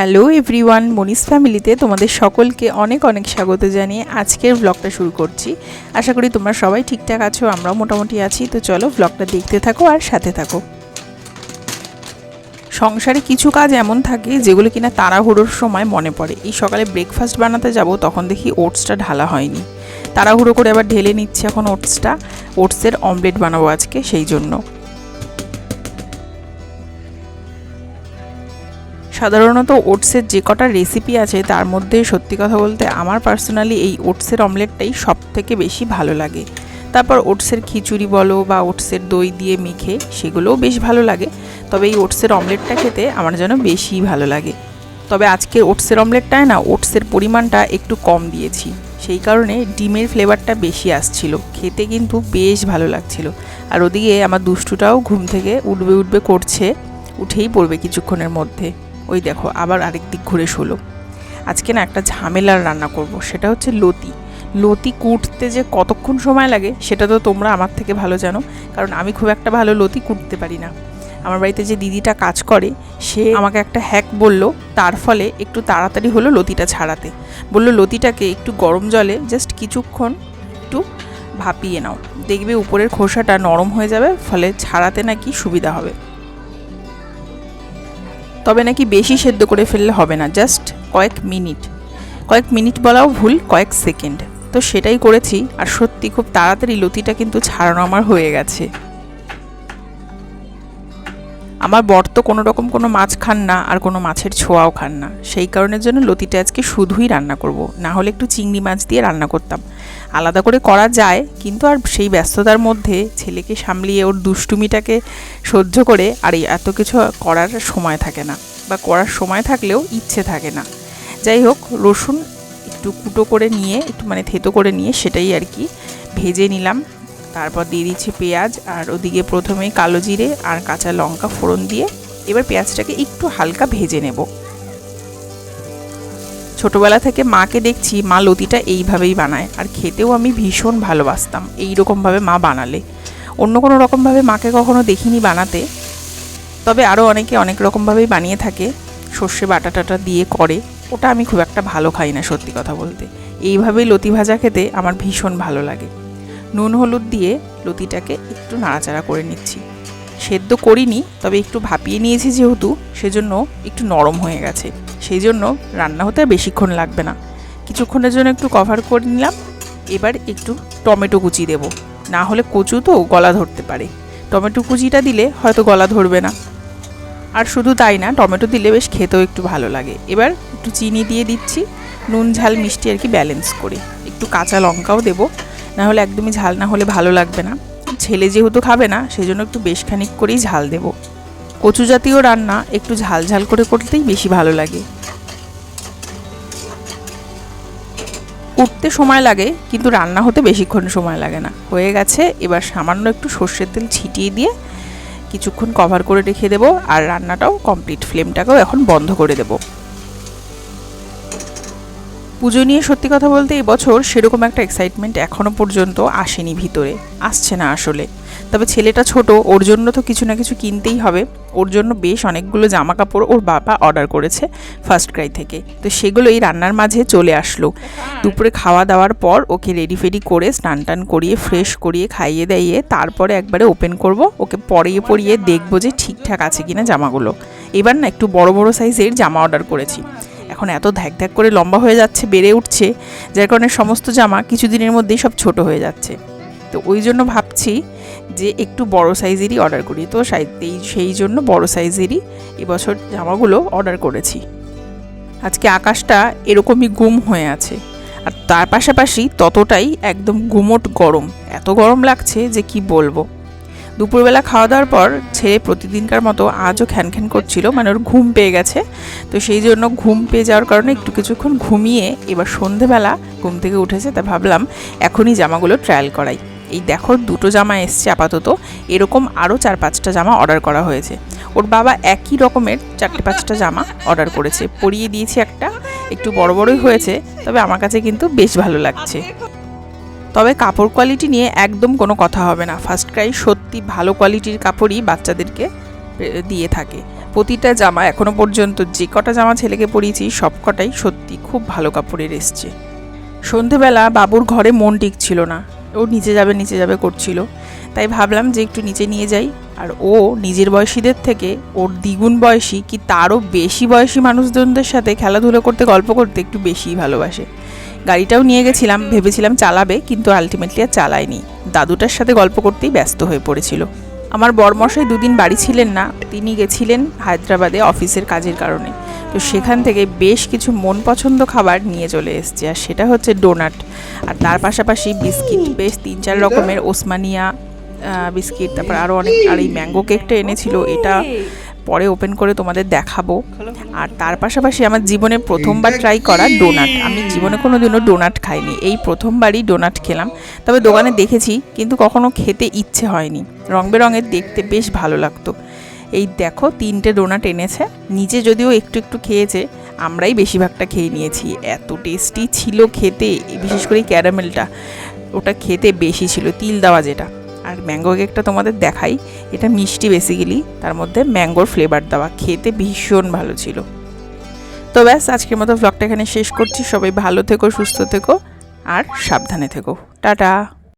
Hello everyone Moni's ফ্যামিলিতে তোমাদের সকলকে অনেক অনেক স্বাগত জানিয়ে আজকের ব্লগটা শুরু করছি। আশা করি তোমরা সবাই ঠিকঠাক আছো, আমরাও মোটামুটি আছি। তো চলো ব্লগটা দেখতে থাকো আর সাথে থাকো। সংসারে কিছু কাজ এমন থাকে যেগুলো কিনা তাড়াহুড়োর সময় মনে পড়ে। এই সকালে ব্রেকফাস্ট বানাতে যাব, তখন দেখি ওটসটা ঢালা হয়নি। তাড়াহুড়ো করে আবার ঢেলে নিচ্ছে এখন ওটসটা ওটসের অমলেট বানাবো আজকে, সেই জন্য। সাধারণত ওটসের যে কটা রেসিপি আছে, তার মধ্যে সত্যি কথা বলতে আমার পার্সোনালি এই ওটসের অমলেটটাই সব থেকে বেশি ভালো লাগে। তারপর ওটসের খিচুড়ি বলো বা ওটসের দই দিয়ে মেখে সেগুলোও বেশ ভালো লাগে। তবে এই ওটসের অমলেটটা খেতে আমার যেন বেশি ভালো লাগে। তবে আজকে ওটসের অমলেটটায় না ওটসের পরিমাণটা একটু কম দিয়েছি। সেই কারণে ডিমের ফ্লেভারটা বেশি আসছিল। খেতে কিন্তু বেশ ভালো লাগছিল। আর ওদিকে আমার দুষ্টুটাও ঘুম থেকে উঠবে উঠবে করছে, উঠেই পড়বে কিছুক্ষণের মধ্যে। ওই দেখো, আবার আরেক দিক ঘুরে শোলো। আজকে না একটা ঝামেলার রান্না করব, সেটা হচ্ছে লতি। লতি কুটতে যে কতক্ষণ সময় লাগে, সেটা তো তোমরা আমার থেকে ভালো জানো, কারণ আমি খুব একটা ভালো লতি কুটতে পারি না। আমার বাড়িতে যে দিদিটা কাজ করে, সে আমাকে একটা হ্যাক বলল, তার ফলে একটু তাড়াতাড়ি হলো লতিটা ছাড়াতে। বলল, লতিটাকে একটু গরম জলে জাস্ট কিছুক্ষণ একটু ভাপিয়ে নাও। দেখবে উপরের খোসাটা নরম হয়ে যাবে, ফলে ছাড়াতে নাকি সুবিধা হবে। তবে নাকি বেশি সেদ্ধ করে ফেললে হবে না জাস্ট কয়েক মিনিট। কয়েক মিনিট বলাও ভুল, কয়েক সেকেন্ড। তো সেটাই করেছি, আর সত্যি খুব তাড়াতাড়ি লতিটা কিন্তু ছাড়ানো আমার হয়ে গেছে। আমার বর তো কোনো রকম কোনো মাছ খান না আর কোনো মাছের ছোঁয়াও খান না। সেই কারণের জন্য লতিটা আজকে শুধুই রান্না করব। না হলে একটু চিংড়ি মাছ দিয়ে রান্না করতাম। আলাদা করে করা যায়, কিন্তু আর সেই ব্যস্ততার মধ্যে ছেলেকে সামলিয়ে ওর দুষ্টুমিটাকে সহ্য করে আর এত কিছু করার সময় থাকে না বা করার সময় থাকলেও ইচ্ছে থাকে না। যাই হোক, রসুন একটু কুটো করে নিয়ে, একটু মানে থেতো করে নিয়ে সেটাই আর কি ভেজে নিলাম। তারপর দিয়ে দিচ্ছি পেঁয়াজ আর ওদিকে প্রথমেই কালো জিরে আর কাঁচা লঙ্কা ফোড়ন দিয়ে এবার পেঁয়াজটাকে একটু হালকা ভেজে নেব। ছোটবেলা থেকে মাকে দেখছি মা লতিটা এইভাবেই বানায় আর খেতেও আমি ভীষণ ভালোবাসতাম এই রকমভাবে মা বানালে। অন্য কোনো রকমভাবে মাকে কখনো দেখিনি বানাতে, তবে আরও অনেকে অনেক রকমভাবেই বানিয়ে থাকে, সর্ষে বাটা টাটা দিয়ে করে। ওটা আমি খুব একটা ভালো খাই না সত্যি কথা বলতে। এইভাবেই লতি ভাজা খেতে আমার ভীষণ ভালো লাগে। নুন হলুদ দিয়ে লতিটাকে একটু নাড়াচাড়া করে নিচ্ছি। সেদ্ধ করিনি, তবে একটু ভাপিয়ে নিয়েছি যেহেতু, সেজন্য একটু নরম হয়ে গেছে। সেই জন্য রান্না হতে আর বেশিক্ষণ লাগবে না। কিছুক্ষণের জন্য একটু কভার করে নিলাম। এবার একটু টমেটো কুচি দেব। না হলে কচু তো গলা ধরতে পারে। টমেটো কুচিটা দিলে হয়তো গলা ধরবে না। আর শুধু তাই না, টমেটো দিলে বেশ খেতেও একটু ভালো লাগে। এবার একটু চিনি দিয়ে দিচ্ছি। নুন, ঝাল, মিষ্টি আর কি ব্যালেন্স করে। একটু কাঁচা লঙ্কাও দেবো। না হলে একদমই ঝাল না হলে ভালো লাগবে না। ছেলে যেহেতু খাবে না, সেজন্য একটু বেশ খানিক করেই ঝাল দেব। কচু জাতীয় রান্না একটু ঝাল ঝাল করে করতেই বেশি ভালো লাগে। উঠতে সময় লাগে, কিন্তু রান্না হতে বেশিক্ষণ সময় লাগে না। হয়ে গেছে, এবার সামান্য একটু সর্ষের তেল ছিটিয়ে দিয়ে কিছুক্ষণ কভার করে রেখে দেবো, আর রান্নাটাও কমপ্লিট ফ্লেমটাকেও এখন বন্ধ করে দেবো। পুজো নিয়ে সত্যি কথা বলতে এবছর সেরকম একটা এক্সাইটমেন্ট এখনও পর্যন্ত আসেনি ভিতরে, আসছে না আসলে। তবে ছেলেটা ছোট, ওর জন্য তো কিছু না কিছু কিনতেই হবে। ওর জন্য বেশ অনেকগুলো জামা কাপড় ওর বাবা অর্ডার করেছে ফার্স্ট ক্রাই থেকে। তো সেগুলো এই রান্নার মাঝে চলে আসলো। দুপুরে খাওয়া দাওয়ার পর ওকে রেডি ফেডি করে স্নান টান করিয়ে ফ্রেশ করিয়ে খাইয়ে দাইয়ে তারপরে একবারে ওপেন করব। ওকে পরিয়ে পরিয়ে দেখব যে ঠিকঠাক আছে কিনা জামাগুলো। এবার না একটু বড় বড় সাইজের জামা অর্ডার করেছি। এখন এত ধ্যাক ধ্যাক করে লম্বা হয়ে যাচ্ছে, বেড়ে উঠছে, যার কারণে সমস্ত জামা কিছুদিনের মধ্যেই সব ছোট হয়ে যাচ্ছে। তো ওই জন্য ভাবছি যে একটু বড় সাইজেরই অর্ডার করি। তো সেই জন্য বড় সাইজেরই এবছর জামাগুলো অর্ডার করেছি। আজকে আকাশটা এরকমই গুম হয়ে আছে। আর তার পাশাপাশি ততটাই একদম গুমোট গরম। এত গরম লাগছে যে কি বলব? দুপুরবেলা খাওয়া দাওয়ার পর ছেলে প্রতিদিনকার মতো আজও খ্যান খ্যান করছিল মানে ওর ঘুম পেয়ে গেছে। তো সেই জন্য ঘুম পেয়ে যাওয়ার কারণে একটু কিছুক্ষণ ঘুমিয়ে এবার সন্ধেবেলা ঘুম থেকে উঠেছে, তা ভাবলাম এখনই জামাগুলো ট্রায়াল করাই। এই দেখো, দুটো জামা এসছে আপাতত। এরকম আরও চার পাঁচটা জামা অর্ডার করা হয়েছে। ওর বাবা একই রকমের চারটে পাঁচটা জামা অর্ডার করেছে। পরিয়ে দিয়েছি একটা, একটু বড় বড়ই হয়েছে, তবে আমার কাছে কিন্তু বেশ ভালো লাগছে। তবে কাপড় কোয়ালিটি নিয়ে একদম কোনো কথা হবে না। ফার্স্ট ক্রাই সত্যি ভালো কোয়ালিটির কাপড়ই বাচ্চাদেরকে দিয়ে থাকে। প্রতিটা জামা এখনও পর্যন্ত যে কটা জামা ছেলেকে পরিয়েছি, সব কটাই সত্যি খুব ভালো কাপড়ের এসছে। সন্ধেবেলা বাবুর ঘরে মন টিকছিল না। ও নিচে যাবে নিচে যাবে করছিল। তাই ভাবলাম যে একটু নিচে নিয়ে যাই। আর ও নিজের বয়সীদের থেকে, ওর দ্বিগুণ বয়সী, কি তারও বেশি বয়সী মানুষজনদের সাথে খেলাধুলো করতে, গল্প করতে একটু বেশিই ভালোবাসে। গাড়িটাও নিয়ে গেছিলাম ভেবেছিলাম চালাবে কিন্তু আলটিমেটলি আর চালায়নি। দাদুটার সাথে গল্প করতেই ব্যস্ত হয়ে পড়েছিল। আমার বরমশাই দুদিন বাড়ি ছিলেন না তিনি গেছিলেন হায়দ্রাবাদে অফিসের কাজের কারণে। তো সেখান থেকে বেশ কিছু মন পছন্দ খাবার নিয়ে চলে এসছে আর সেটা হচ্ছে ডোনাট। আর তার পাশাপাশি বিস্কিট বেশ তিন চার রকমের ওসমানিয়া বিস্কিট তারপর আরও অনেক আর এই ম্যাঙ্গো কেকটা এনেছিল এটা পরে ওপেন করে তোমাদের দেখাবো। আর তার পাশাপাশি আমার জীবনে প্রথমবার ট্রাই করা ডোনাট আমি জীবনে কোনো দিনও ডোনাট খাইনি। এই প্রথমবারই ডোনাট খেলাম। তবে দোকানে দেখেছি কিন্তু কখনো খেতে ইচ্ছে হয়নি। রং বেরঙের দেখতে বেশ ভালো লাগতো। এই দেখো তিনটে ডোনাট এনেছে। নিজে যদিও একটু একটু খেয়েছে আমরাই বেশিরভাগটা খেয়ে নিয়েছি। এত টেস্টি ছিল খেতে বিশেষ করে এই ক্যারামেলটা। ওটা খেতে বেশি ছিল তিল দেওয়া যেটা। আর ম্যাঙ্গো কেকটা তোমাদের দেখাই। এটা মিষ্টি বেসিক্যালি তার মধ্যে ম্যাঙ্গোর ফ্লেভার দেওয়া। খেতে ভীষণ ভালো ছিল। তো ব্যাস, আজকের মতো ব্লগটা এখানে শেষ করছি। সবাই ভালো থেকো, সুস্থ থেকো, আর সাবধানে থেকো। টাটা!